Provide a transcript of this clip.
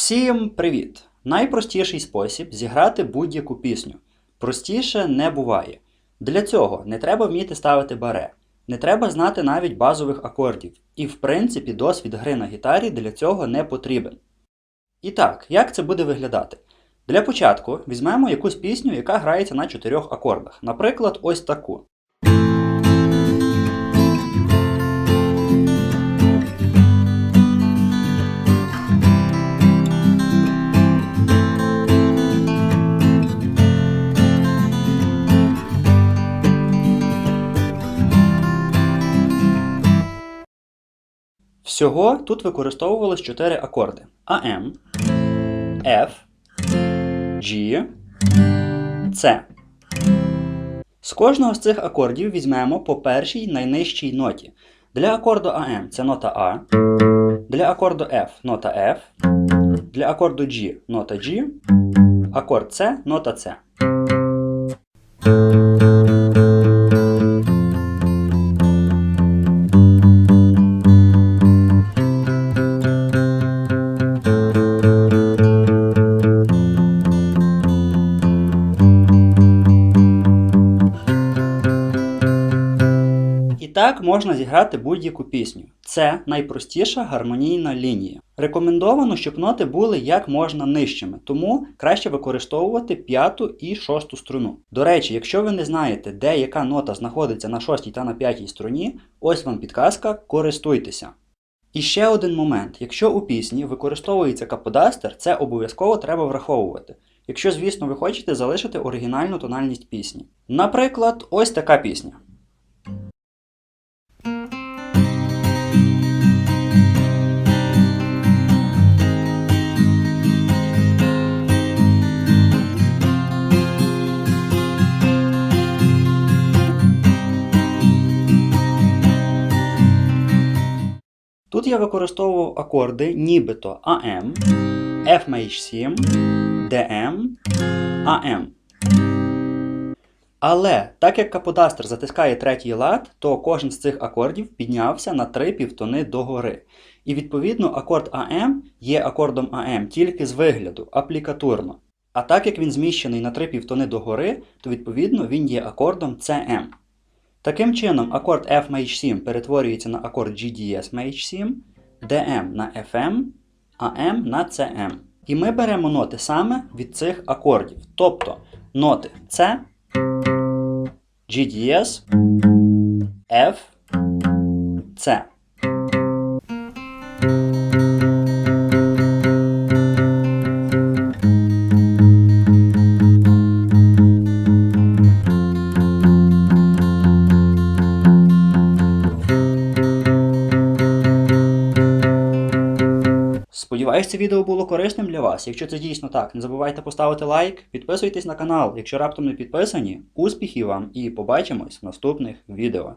Всім привіт! Найпростіший спосіб зіграти будь-яку пісню. Простіше не буває. Для цього не треба вміти ставити баре, не треба знати навіть базових акордів, і в принципі досвід гри на гітарі для цього не потрібен. І так, як це буде виглядати? Для початку візьмемо якусь пісню, яка грається на чотирьох акордах. Наприклад, ось таку. Всього тут використовувалось 4 акорди: AM, F, G, C. З кожного з цих акордів візьмемо по першій найнижчій ноті. Для акорду AM це нота А, для акорду F нота F, для акорду G нота G, акорд C нота C. так можна зіграти будь-яку пісню. Це найпростіша гармонійна лінія. Рекомендовано, щоб ноти були як можна нижчими, тому краще використовувати п'яту і шосту струну. До речі, якщо ви не знаєте, де яка нота знаходиться на шостій та на п'ятій струні, ось вам підказка, користуйтеся. І ще один момент: якщо у пісні використовується каподастер, це обов'язково треба враховувати. Якщо, звісно, ви хочете залишити оригінальну тональність пісні. Наприклад, ось така пісня. Тут я використовував акорди нібито AM, F7, DM, AM. Але так як каподастер затискає третій лад, то кожен з цих акордів піднявся на три півтони догори. І відповідно акорд АМ є акордом АМ тільки з вигляду, аплікатурно. А так як він зміщений на три півтони догори, то відповідно він є акордом CM. Таким чином, акорд F маж 7 перетворюється на акорд GDS маж 7, DM на FM, а M на CM. І ми беремо ноти саме від цих акордів. Тобто ноти C, GDS, F, C. Сподіваюсь, це відео було корисним для вас. Якщо це дійсно так, не забувайте поставити лайк, підписуйтесь на канал, якщо раптом не підписані. Успіхів вам і побачимось в наступних відео.